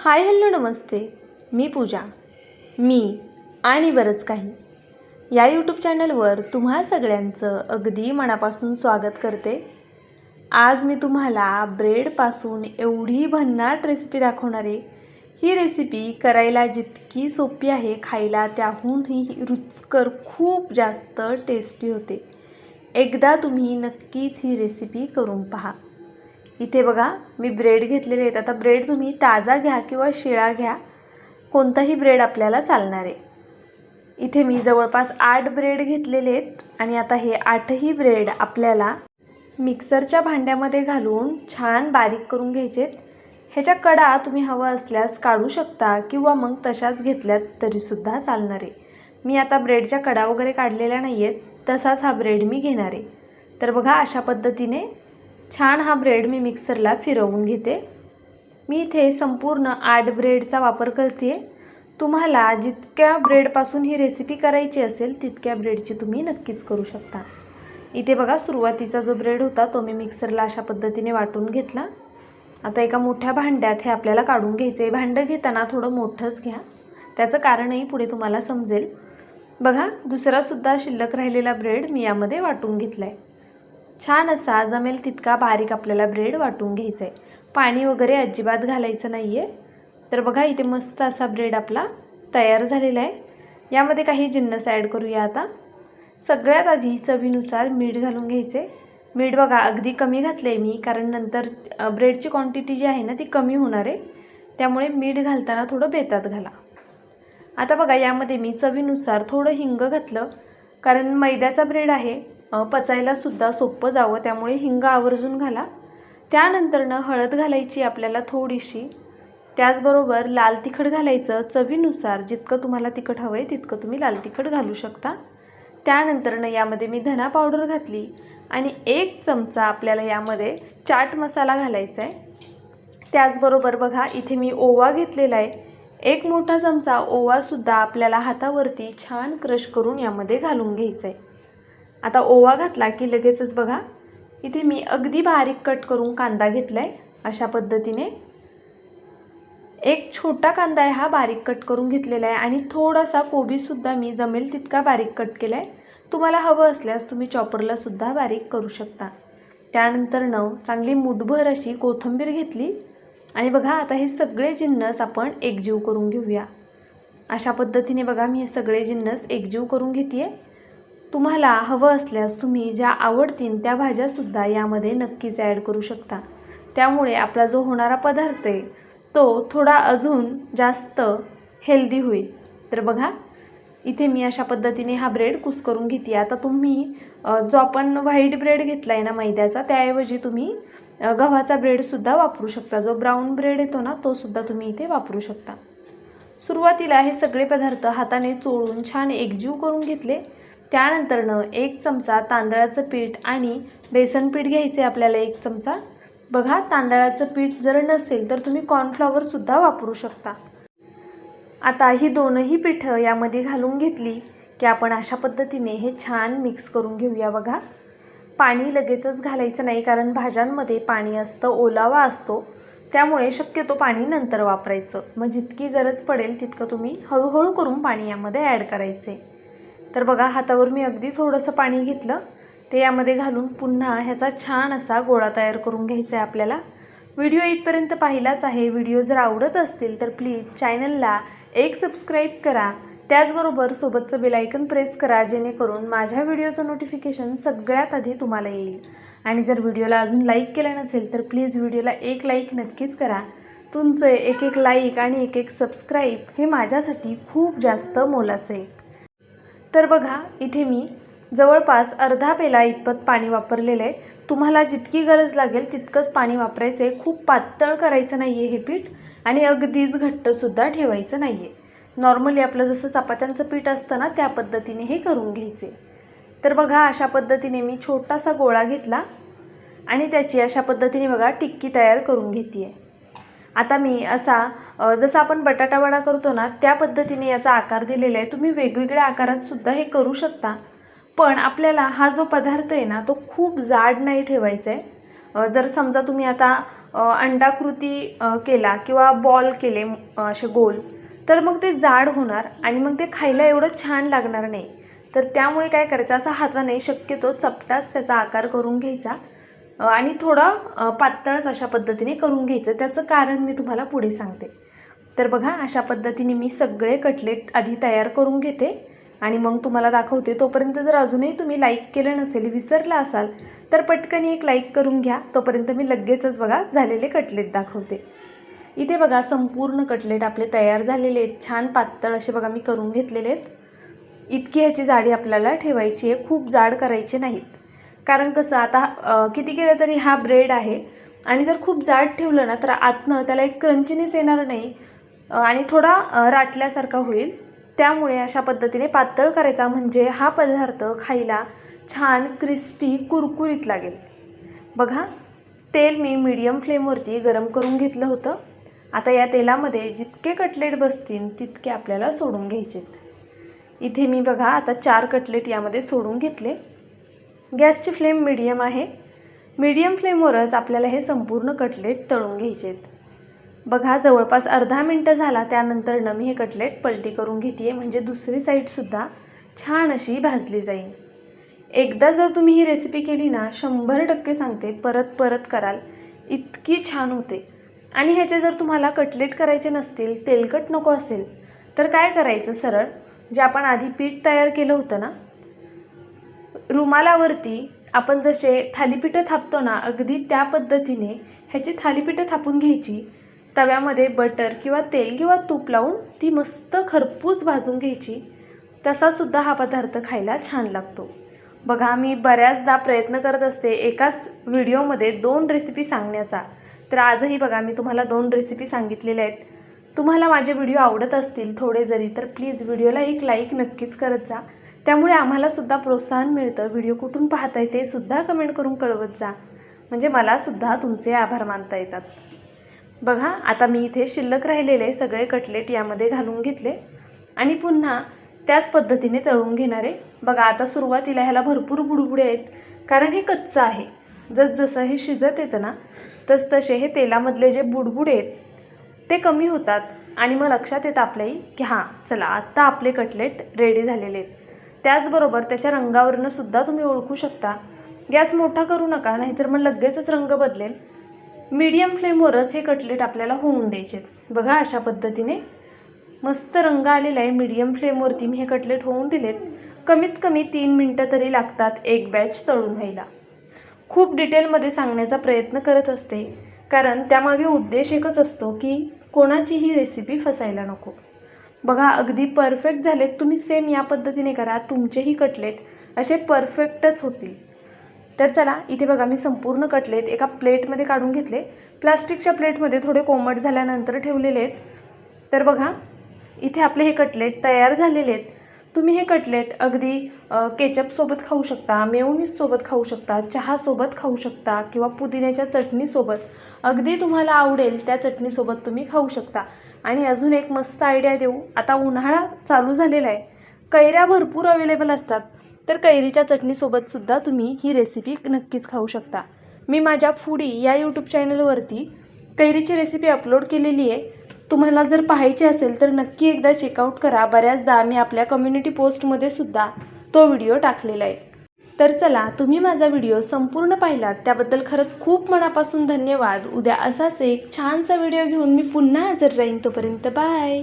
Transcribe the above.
Hi hello नमस्ते मी पूजा मी आणि बरंच काही. या यूट्यूब चॅनलवर तुम्हा सगळ्यांचं अगदी मनापासून स्वागत करते. आज मी तुम्हाला ब्रेडपासून एवढी भन्नाट रेसिपी दाखवणार. आहे ही रेसिपी करायला जितकी सोपी आहे खायला त्याहूनही रुचकर खूप जास्त टेस्टी होते. एकदा तुम्ही नक्कीच ही रेसिपी करून पहा. इथे बघा मी ब्रेड घेतलेले आहेत. आता ब्रेड तुम्ही ताजा घ्या किंवा शिळा घ्या. कोणताही ब्रेड आपल्याला चालणार आहे. इथे मी जवळपास आठ ब्रेड घेतलेले आहेत आणि आता हे आठही ब्रेड आपल्याला मिक्सरच्या भांड्यामध्ये घालून छान बारीक करून घ्यायचेत ह्याच्या कडा तुम्ही हवं असल्यास काढू शकता किंवा मग तशाच घेतल्यात तरीसुद्धा चालणार आहे. मी आता ब्रेडच्या कडा वगैरे काढलेल्या नाही आहेत तसाच हा ब्रेड मी घेणार आहे. तर बघा अशा पद्धतीने छान हा ब्रेड मी मिक्सरला फिरवून घेते. मी इथे संपूर्ण आठ ब्रेडचा वापर करते तुम्हाला जितक्या ब्रेडपासून ही रेसिपी करायची असेल तितक्या ब्रेडची तुम्ही नक्कीच करू शकता. इथे बघा सुरुवातीचा जो ब्रेड होता तो मी मिक्सरला अशा पद्धतीने वाटून घेतला. आता एका मोठ्या भांड्यात हे आपल्याला काढून घ्यायचं आहे भांडं घेताना थोडं मोठंच घ्या. त्याचं कारणही पुढे तुम्हाला समजेल. बघा दुसरासुद्धा शिल्लक राहिलेला ब्रेड मी यामध्ये वाटून घेतला आहे छान असा जमेल तितका बारीक आपल्याला ब्रेड वाटून घ्यायचा आहे पाणी वगैरे अजिबात घालायचं नाही आहे तर बघा इथे मस्त असा ब्रेड आपला तयार झालेला आहे. यामध्ये काही जिन्नस ॲड करूया आता. सगळ्यात आधी चवीनुसार मीठ घालून घ्यायचे मीठ बघा अगदी कमी घातलं आहे मी कारण नंतर ब्रेडची क्वांटिटी जी आहे ना ती कमी होणार आहे. त्यामुळे मीठ घालताना थोडं बेतात घाला. आता बघा यामध्ये मी चवीनुसार थोडं हिंग घातलं कारण मैद्याचा ब्रेड आहे. पचायलासुद्धा सोपं जावं त्यामुळे हिंग आवर्जून घाला. त्यानंतरनं हळद घालायची आपल्याला थोडीशी. त्याचबरोबर लाल तिखट घालायचं. चवीनुसार जितकं तुम्हाला तिखट हवं आहे तितकं तुम्ही लाल तिखट घालू शकता. त्यानंतरनं यामध्ये मी धना पावडर घातली आणि एक चमचा आपल्याला यामध्ये चाट मसाला घालायचा आहे त्याचबरोबर बघा इथे मी ओवा घेतलेला आहे. एक मोठा चमचा ओवासुद्धा आपल्याला हातावरती छान क्रश करून यामध्ये घालून घ्यायचा आहे आता ओवा घातला की लगेचच बघा. इथे मी अगदी बारीक कट करून कांदा घेतला आहे अशा पद्धतीने. एक छोटा कांदा आहे हा बारीक कट करून घेतलेला आहे आणि थोडासा कोबीसुद्धा मी जमेल तितका बारीक कट केला आहे तुम्हाला हवं असल्यास तुम्ही चॉपरलासुद्धा बारीक करू शकता. त्यानंतरनं चांगली मुठभर अशी कोथिंबीर घेतली. आणि बघा आता हे सगळे जिन्नस आपण एकजीव करून घेऊया. अशा पद्धतीने बघा मी हे सगळे जिन्नस एकजीव करून घेते आहे तुम्हाला हवं असल्यास तुम्ही ज्या आवडतील त्या भाज्यासुद्धा यामध्ये नक्कीच ॲड करू शकता. त्यामुळे आपला जो होणारा पदार्थ आहे तो थोडा अजून जास्त हेल्दी होईल. तर बघा इथे मी अशा पद्धतीने हा ब्रेड कुस करून घेते. आता तुम्ही जो आपण व्हाईट ब्रेड घेतला आहे ना मैद्याचा त्याऐवजी तुम्ही गव्हाचा ब्रेडसुद्धा वापरू शकता. जो ब्राऊन ब्रेड येतो ना तोसुद्धा तुम्ही इथे वापरू शकता. सुरुवातीला हे सगळे पदार्थ हाताने चोळून छान एकजीव करून घेतले. त्यानंतरनं एक चमचा तांदळाचं पीठ आणि बेसन पीठ घ्यायचं आहे आपल्याला एक चमचा. बघा तांदळाचं पीठ जर नसेल तर तुम्ही कॉर्नफ्लॉवरसुद्धा वापरू शकता. आता ही दोनही पिठं यामध्ये घालून घेतली की आपण अशा पद्धतीने हे छान मिक्स करून घेऊया बघा. पाणी लगेचच घालायचं नाही कारण भाज्यांमध्ये पाणी असतं ओलावा असतो. त्यामुळे शक्यतो पाणी नंतर वापरायचं. मग जितकी गरज पडेल तितकं तुम्ही हळूहळू करून पाणी यामध्ये ॲड करायचे तर बघा हातावर मी अगदी थोडंसं पाणी घेतलं. ते यामध्ये घालून पुन्हा ह्याचा छान असा गोळा तयार करून घ्यायचा आहे आपल्याला. व्हिडिओ इथपर्यंत पाहिलाच आहे. व्हिडिओ जर आवडत असतील तर प्लीज चॅनलला एक सबस्क्राईब करा. त्याचबरोबर सोबतचं बेलायकन प्रेस करा जेणेकरून माझ्या व्हिडिओचं नोटिफिकेशन सगळ्यात आधी तुम्हाला येईल. आणि जर व्हिडिओला अजून लाईक केलं नसेल तर प्लीज व्हिडिओला एक लाईक नक्कीच करा. तुमचं एक एक लाईक आणि एक एक सबस्क्राईब हे माझ्यासाठी खूप जास्त मोलाचं आहे. तर बघा इथे मी जवळपास अर्धा पेला इतपत पाणी वापरलेलं आहे. तुम्हाला जितकी गरज लागेल तितकंच पाणी वापरायचं आहे. खूप पातळ करायचं नाही आहे हे पीठ आणि अगदीच घट्टसुद्धा ठेवायचं नाही आहे नॉर्मली आपलं जसं चपात्यांचं पीठ असतं ना त्या पद्धतीने हे करून घ्यायचे. तर बघा अशा पद्धतीने मी छोटासा गोळा घेतला आणि त्याची अशा पद्धतीने बघा टिक्की तयार करून घेते आहे आता मी असा जसा आपण बटाटा वडा करतो ना त्या पद्धतीने याचा आकार दिलेला आहे. तुम्ही वेगवेगळ्या आकारात सुद्धा हे करू शकता. पण आपल्याला हा जो पदार्थ आहे ना तो खूप जाड नाही ठेवायचा आहे. जर समजा तुम्ही आता अंडाकृती केला किंवा बॉल केले असे गोल तर मग ते जाड होणार आणि मग ते खायला एवढं छान लागणार नाही. तर त्यामुळे काय करायचं असा हाताने शक्यतो चपटाच त्याचा आकार करून घ्यायचा. आणि थोडा पातळच अशा पद्धतीने करून घ्यायचं. त्याचं कारण मी तुम्हाला पुढे सांगते. तर बघा अशा पद्धतीने मी सगळे कटलेट आधी तयार करून घेते आणि मग तुम्हाला दाखवते. तोपर्यंत जर अजूनही तुम्ही लाईक केलं नसेल विसरला असाल तर पटकन एक लाईक करून घ्या. तोपर्यंत मी लगेचच बघा झालेले कटलेट दाखवते. इथे बघा संपूर्ण कटलेट आपले तयार झालेले आहेत. छान पातळ असे बघा मी करून घेतलेले आहेत. इतकी ह्याची जाडी आपल्याला ठेवायची आहे. खूप जाड करायचे नाहीत. कारण कसं आता किती केलं तरी हा ब्रेड आहे आणि जर खूप जाड ठेवलं ना तर आतनं त्याला एक क्रंचीनेस येणार नाही आणि थोडा राटल्यासारखा होईल. त्यामुळे अशा पद्धतीने पातळ करायचा म्हणजे हा पदार्थ खायला छान क्रिस्पी कुरकुरीत लागेल. बघा तेल मी मीडियम फ्लेमवरती गरम करून घेतलं होतं. आता या तेलामध्ये जितके कटलेट बसतील तितके आपल्याला सोडून घ्यायचेत इथे मी बघा आता चार कटलेट यामध्ये सोडून घेतले. गॅसची फ्लेम मिडियम आहे. मीडियम फ्लेमवरच आपल्याला हे संपूर्ण कटलेट तळून घ्यायचे आहेत. बघा जवळपास अर्धा मिनटं झाला त्यानंतरनं मी हे कटलेट पलटी करून घेते म्हणजे दुसरी साईडसुद्धा छान अशी भाजली जाईल. एकदा जर तुम्ही ही रेसिपी केली ना शंभर टक्के सांगते परत परत कराल. इतकी छान होते. आणि ह्याचे जर तुम्हाला कटलेट करायचे नसतील तेलकट नको असेल तर काय करायचं सरळ? जे आपण आधी पीठ तयार केलं होतं ना रुमालावरती आपण जसे थालीपीठं थापतो ना अगदी त्या पद्धतीने ह्याची थालीपीठं थापून घ्यायची. तव्यामध्ये बटर किंवा तेल किंवा तूप लावून ती मस्त खरपूस भाजून घ्यायची. तसासुद्धा हा पदार्थ खायला छान लागतो. बघा मी बऱ्याचदा प्रयत्न करत असते एकाच व्हिडिओमध्ये दोन रेसिपी सांगण्याचा. तर आजही बघा मी तुम्हाला दोन रेसिपी सांगितलेल्या आहेत. तुम्हाला माझे व्हिडिओ आवडत असतील थोडे जरी तर प्लीज व्हिडिओला एक लाईक नक्कीच करत जा. त्यामुळे आम्हालासुद्धा प्रोत्साहन मिळतं. व्हिडिओ कुठून पाहताय ते सुद्धा कमेंट करून कळवत जा. म्हणजे मलासुद्धा तुमचे आभार मानता येतात. बघा आता मी इथे शिल्लक राहिलेले सगळे कटलेट यामध्ये घालून घेतले. आणि पुन्हा त्याच पद्धतीने तळून घेणारे. बघा आता सुरुवातीला ह्याला भरपूर बुडबुडे आहेत. कारण हे कच्चं आहे. जसजसं हे शिजत येतं ना तसतसे हे तेलामधले जे बुडबुडे आहेत ते कमी होतात. आणि मग लक्षात येतं आपल्याही की हां चला आत्ता आपले कटलेट रेडी झालेले आहेत. त्याचबरोबर त्याच्या रंगावरनं सुद्धा तुम्ही ओळखू शकता. गॅस मोठा करू नका नाहीतर मग लगेचच रंग बदलेल. मीडियम फ्लेमवरच हे कटलेट आपल्याला होऊन द्यायचे बघा अशा पद्धतीने मस्त रंग आलेला आहे. मीडियम फ्लेमवरती मी हे कटलेट होऊन दिलेत. कमीत कमी तीन मिनटं तरी लागतात एक बॅच तळून व्हायला खूप डिटेलमध्ये सांगण्याचा प्रयत्न करत असते. कारण त्यामागे उद्देश एकच असतो की कोणाचीही रेसिपी फसायला नको. बघा अगदी परफेक्ट झालेत. तुम्ही सेम या पद्धतीने करा. तुमचेही कटलेट असे परफेक्टच होतील. तर चला इथे बघा मी संपूर्ण कटलेट एका प्लेटमध्ये काढून घेतले. प्लास्टिकच्या प्लेटमध्ये थोडे कोमट झाल्यानंतर ठेवलेले आहेत. तर बघा इथे आपले हे कटलेट तयार झालेले आहेत. तुम्ही हे कटलेट अगदी केचपसोबत खाऊ शकता मेयोनीजसोबत खाऊ शकता चहासोबत खाऊ शकता किंवा पुदिन्याच्या चटणीसोबत. अगदी तुम्हाला आवडेल त्या चटणीसोबत तुम्ही खाऊ शकता. आणि अजून एक मस्त आयडिया देऊ. आता उन्हाळा चालू झालेला आहे. कैऱ्या भरपूर अवेलेबल असतात. तर कैरीच्या चटणीसोबतसुद्धा तुम्ही ही रेसिपी नक्कीच खाऊ शकता. मी माझ्या फूडी या यूट्यूब चॅनलवरती कैरीची रेसिपी अपलोड केलेली आहे. तुम्हाला जर पाहायची असेल तर नक्की एकदा चेकआउट करा. बऱ्याचदा मी आपल्या कम्युनिटी पोस्टमध्ये सुद्धा तो व्हिडिओ टाकलेला आहे. तर चला तुम्ही माझा व्हिडिओ संपूर्ण पाहिलात त्याबद्दल खरंच खूप मनापासून धन्यवाद. उद्या असाच एक छानसा व्हिडिओ घेऊन मी पुन्हा हजर राहीन तोपर्यंत बाय.